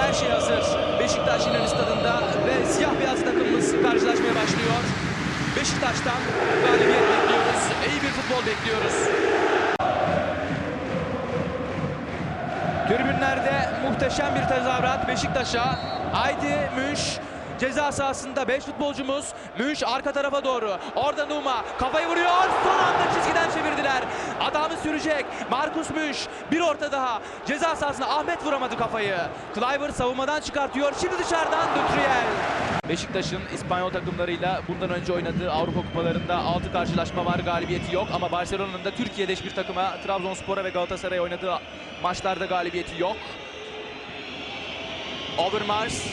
Her şey hazır. Beşiktaş İnönü Stadı'nda ve siyah beyaz takımımız karşılaşmaya başlıyor. Beşiktaş'tan galibiyet bekliyoruz. İyi bir futbol bekliyoruz. Tribünlerde muhteşem bir tezahürat Beşiktaş'a. Haydi Münş ceza sahasında 5 futbolcumuz. Münş arka tarafa doğru. Orada Numa kafayı vuruyor. Son anda çizgiden çevirdiler. Adamı sürecek. Markus Münş bir orta daha. Ceza sahasında Ahmet vuramadı kafayı. Cliver savunmadan çıkartıyor. Şimdi dışarıdan Dötriyel. Beşiktaş'ın İspanyol takımlarıyla bundan önce oynadığı Avrupa kupalarında 6 karşılaşma var galibiyeti yok ama Barcelona'nın da Türkiye'de hiçbir takıma Trabzonspor'a ve Galatasaray'a oynadığı maçlarda galibiyeti yok. Overmars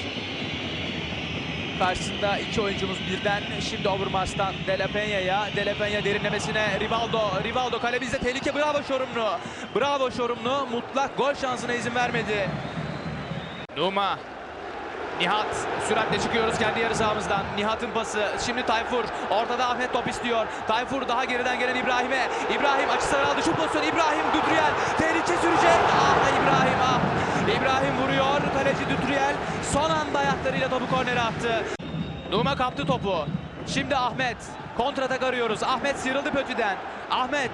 karşısında iki oyuncumuz birden şimdi Overmars'tan De La Peña'ya De La Peña derinlemesine Rivaldo Rivaldo kalemizde tehlike bravo Şorumlu bravo Şorumlu mutlak gol şansına izin vermedi Numa Nihat süratle çıkıyoruz kendi yarı sahamızdan. Nihat'ın pası. Şimdi Tayfur. Ortada Ahmet top istiyor. Tayfur daha geriden gelen İbrahim'e. İbrahim açısı aldı. Şu pozisyon İbrahim Düdriyel. Tehlike sürecek. Ah. İbrahim son anda ayaklarıyla topu kornere attı. Numa kaptı topu. Şimdi Ahmet. Kontratak arıyoruz. Ahmet sıyrıldı Pötü'den. Ahmet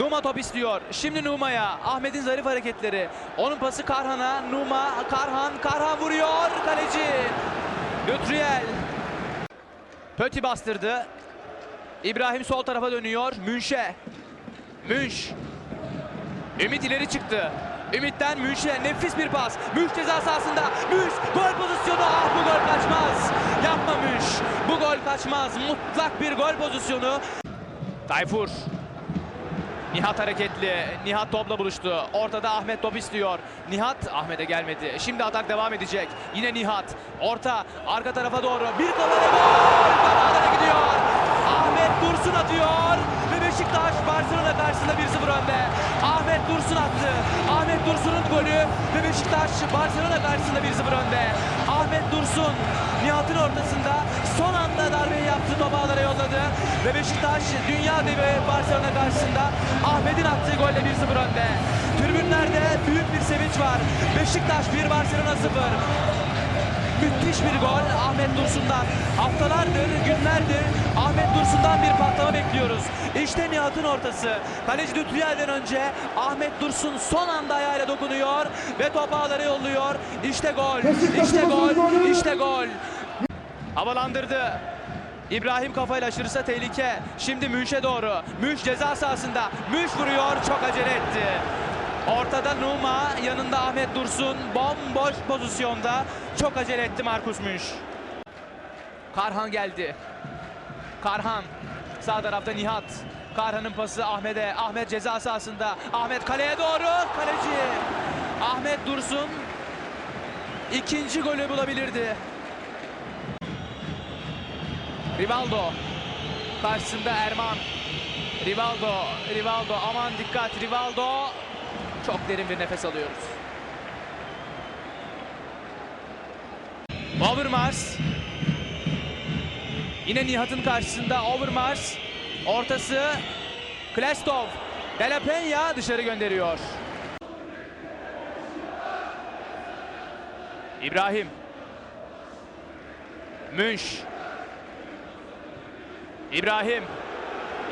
Numa top istiyor. Şimdi Numa'ya. Ahmet'in zarif hareketleri. Onun pası Karhan'a. Numa, Karhan, Karhan vuruyor. Kaleci. Lütriel. Pöti bastırdı. İbrahim sol tarafa dönüyor. Münşe. Münş. Ümit ileri çıktı. Ümit'ten Münş'e nefis bir pas. Münş ceza sahasında. Münş gol pozisyonu. Ah bu gol kaçmaz. Yapma Münş. Bu gol kaçmaz. Mutlak bir gol pozisyonu. Tayfur. Nihat hareketli. Nihat topla buluştu. Ortada Ahmet top istiyor. Nihat Ahmet'e gelmedi. Şimdi atak devam edecek. Yine Nihat. Orta. Arka tarafa doğru. Bir kolay gol. Kafalara gidiyor. Ahmet Dursun atıyor. Dursun'un golü ve Beşiktaş Barcelona karşısında 1-0 önde. Ahmet Dursun Nihat'ın ortasında son anda darbeyi yaptı topu yolladı. Ve Beşiktaş dünya devi Barcelona karşısında Ahmet'in attığı golle 1-0 önde. Tribünlerde büyük bir sevinç var. Beşiktaş 1 Barcelona 0. Müthiş bir gol Ahmet Dursun'dan. Haftalardır, günlerdir Ahmet Dursun'dan bir patlama bekliyoruz. İşte Nihat'ın ortası. Kaleci Lütfiyel'den önce Ahmet Dursun son anda ayağıyla dokunuyor ve topu ağlara yolluyor. İşte gol, işte gol, işte gol. Havalandırdı. İbrahim kafayla aşırırsa tehlike. Şimdi Münş'e doğru. Münş ceza sahasında. Münş vuruyor. Çok acele etti. Ortada Numa, yanında Ahmet Dursun. Bomboş pozisyonda. Çok acele etti Markus Münş. Karhan geldi. Karhan. Sağ tarafta Nihat. Karhan'ın pası Ahmet'e. Ahmet ceza sahasında. Ahmet kaleye doğru. Kaleci. Ahmet Dursun ikinci golü bulabilirdi. Rivaldo. Karşısında Erman. Rivaldo, Rivaldo aman dikkat Rivaldo. Çok derin bir nefes alıyoruz. Overmars. Yine Nihat'ın karşısında Overmars. Ortası Klestov. De La Peña dışarı gönderiyor. İbrahim. Münş. İbrahim.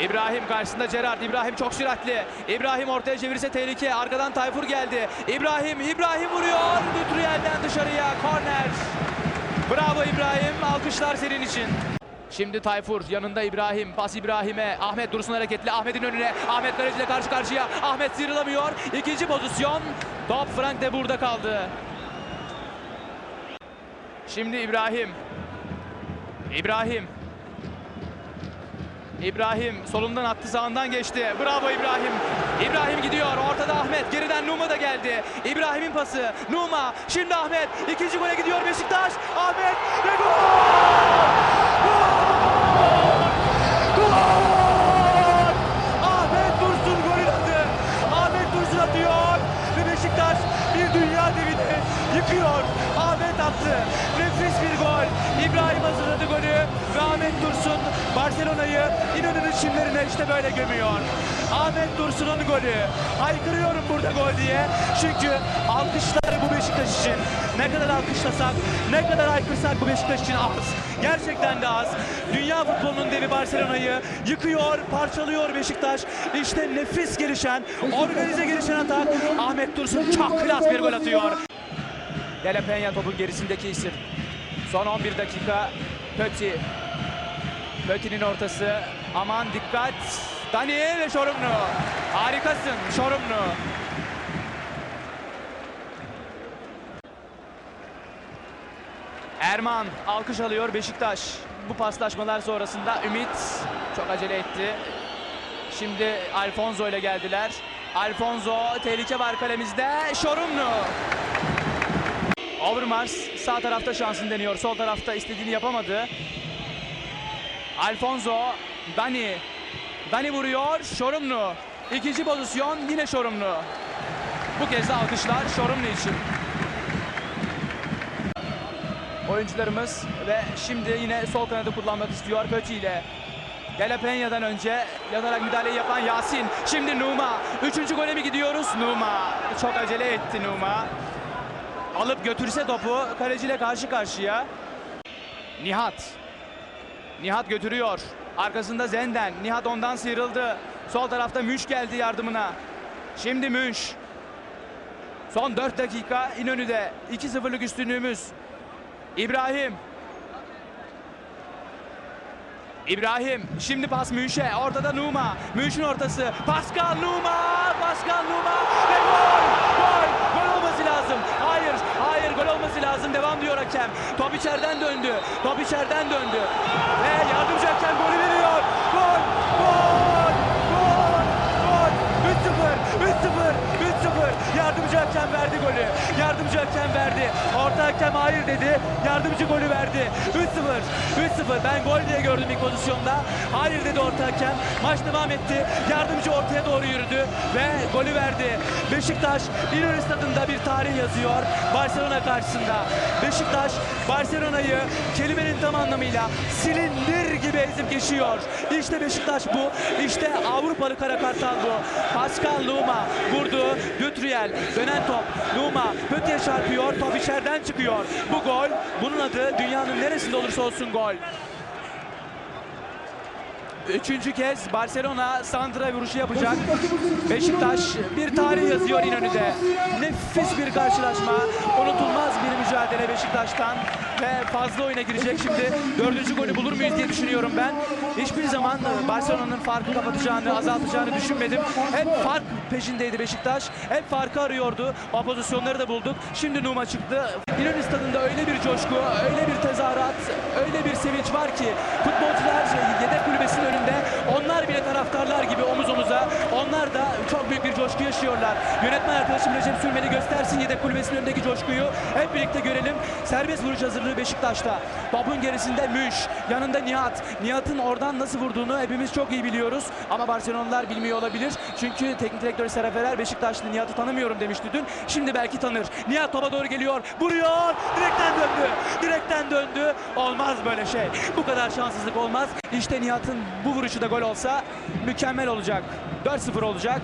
İbrahim karşısında Gerard. İbrahim çok süratli. İbrahim ortaya çevirirse tehlike. Arkadan Tayfur geldi. İbrahim, İbrahim vuruyor. Lütriyel'den dışarıya. Korner. Bravo İbrahim. Alkışlar senin için. Şimdi Tayfur yanında İbrahim. Pas İbrahim'e. Ahmet Dursun hareketli. Ahmet'in önüne. Ahmet Kaleci ile karşı karşıya. Ahmet sıyrılamıyor. İkinci pozisyon. Top Frank de burada kaldı. Şimdi İbrahim. İbrahim. İbrahim solundan attı sağından geçti. Bravo İbrahim. İbrahim gidiyor. Ortada Ahmet. Geriden Numa da geldi. İbrahim'in pası. Numa. Şimdi Ahmet. İkinci gole gidiyor Beşiktaş. Ahmet ve gol! İşte böyle gömüyor. Ahmet Dursun'un golü. Haykırıyorum burada gol diye. Çünkü alkışlar bu Beşiktaş için. ne kadar alkışlasak, ne kadar haykırsak bu Beşiktaş için az. Gerçekten de az. Dünya futbolunun devi Barcelona'yı yıkıyor, parçalıyor Beşiktaş. İşte nefis gelişen, organize gelişen atak. Ahmet Dursun çok klas bir gol atıyor. Dele Peña topun gerisindeki isim. Son 11 dakika Pöti. Pöti'nin ortası. Aman dikkat. Daniel Şorumlu. Harikasın Şorumlu. Erman alkış alıyor Beşiktaş. Bu paslaşmalar sonrasında Ümit çok acele etti. Şimdi Alfonso ile geldiler. Alfonso tehlike var kalemizde. Şorumlu. Overmars sağ tarafta şansını deniyor. Sol tarafta istediğini yapamadı. Alfonso, Dani. Dani vuruyor. Şorumlu. İkinci pozisyon yine Şorumlu. Bu kez de alkışlar Şorumlu için. Oyuncularımız ve şimdi yine sol kanadı kullanmak istiyor Pötü ile. Dele Peña'dan önce yanarak müdahaleyi yapan Yasin. Şimdi Numa. Üçüncü gole mi gidiyoruz? Numa. Çok acele etti Numa. Alıp götürse topu kaleciyle karşı karşıya. Nihat. Nihat götürüyor. Arkasında Zenden. Nihat ondan sıyrıldı. Sol tarafta Münş geldi yardımına. Şimdi Münş. Son 4 dakika İnönü'de 2-0'lık üstünlüğümüz. İbrahim. İbrahim şimdi pas Münş'e ortada Numa Münş'ün ortası Pascal Numa Pascal Numa ve gol gol olması lazım hayır hayır gol lazım. Devam diyor hakem. Top içeriden döndü. Top içeriden döndü. Ve yardımcı hakem golü veriyor. Gol! Gol! Gol! Gol! 3-0 3-0 3-0 yardımcı hakem verdi golü. Yardımcı hakem verdi. Orta hakem hayır dedi. Yardımcı golü verdi. 3-0 3-0 ben gol diye gördüm ilk pozisyonda. Hayır dedi orta hakem. Maç devam etti. Yardımcı ortaya doğru yürüdü ve golü verdi. Beşiktaş İnönü stadında bir tarih yazıyor Barcelona karşısında. Beşiktaş Barcelona'yı kelimenin tam anlamıyla silindir gibi ezip geçiyor. İşte Beşiktaş bu. İşte Avrupalı kara kartal bu Pascal Luma vurdu Gütriel dönen top Luma Pötü'ye çarpıyor top içeriden çıkıyor bu gol bunun adı dünyanın neresinde olursa olsun gol Üçüncü kez Barcelona santra vuruşu yapacak. Beşiktaş bir tarih yazıyor İnönü'de. Nefis bir karşılaşma. Unutulmaz bir mücadele Beşiktaş'tan. Ve fazla oyuna girecek şimdi. Dördüncü golü bulur muyuz diye düşünüyorum ben. Hiçbir zaman Barcelona'nın farkı kapatacağını, azaltacağını düşünmedim. Hep fark peşindeydi Beşiktaş. Hep farkı arıyordu. O pozisyonları da bulduk. Şimdi Numa çıktı. İnönü stadında öyle bir coşku, öyle bir tezahürat, öyle bir sevinç var ki futbolcular yedek kulübesinin önünde onlar bile taraftarlar gibi omuz omuza onlar da çok büyük bir coşku yaşıyorlar. Yönetmen arkadaşım Recep Sürmeli göstersin yedek kulübesinin önündeki coşkuyu. Hep birlikte görelim. Serbest vuruş hazırlığı Beşiktaş'ta. Topun gerisinde Münş, yanında Nihat. Nihat'ın oradan nasıl vurduğunu hepimiz çok iyi biliyoruz. Ama Barcelona'lılar bilmiyor olabilir. Çünkü teknik direktörü Seraf Erer Beşiktaşlı Nihat'ı tanımıyorum demişti dün. Şimdi belki tanır. Nihat topa doğru geliyor. Vuruyor. Direkten döndü. Direkten döndü. Olmaz böyle şey. Bu kadar şanssızlık olmaz. İşte Nihat'ın bu vuruşu da gol olsa mükemmel olacak. 4-0 olacak.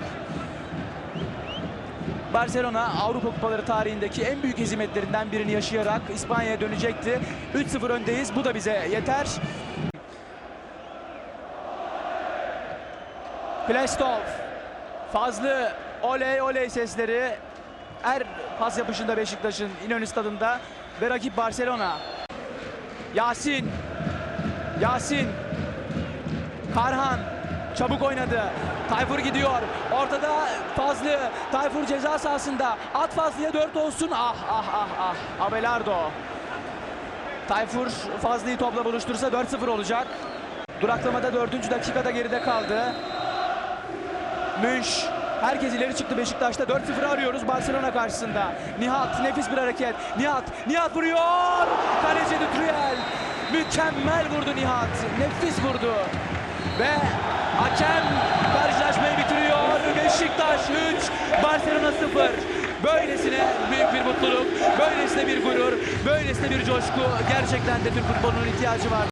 Barcelona Avrupa Kupaları tarihindeki en büyük hezimetlerinden birini yaşayarak İspanya'ya dönecekti. 3-0 öndeyiz. Bu da bize yeter. Plestov. Fazlı oley oley sesleri her pas yapışında Beşiktaş'ın İnönü stadında ve rakip Barcelona. Yasin. Yasin. Karhan çabuk oynadı. Tayfur gidiyor. Ortada Fazlı. Tayfur ceza sahasında. At Fazlı'ya 4 olsun. Ah ah ah ah. Abelardo. Tayfur Fazlı'yı topla buluştursa 4-0 olacak. Duraklamada 4. dakikada geride kaldı. Münş. Herkes ileri çıktı Beşiktaş'ta. 4-0 arıyoruz Barcelona karşısında. Nihat nefis bir hareket. Nihat, Nihat vuruyor. Kaleci Dutriel. Mükemmel vurdu Nihat. Nefis vurdu. Ve hakem. Beşiktaş 3, Barcelona 0. Böylesine büyük bir mutluluk, böylesine bir gurur, böylesine bir coşku gerçekten de Türk futbolunun ihtiyacı var.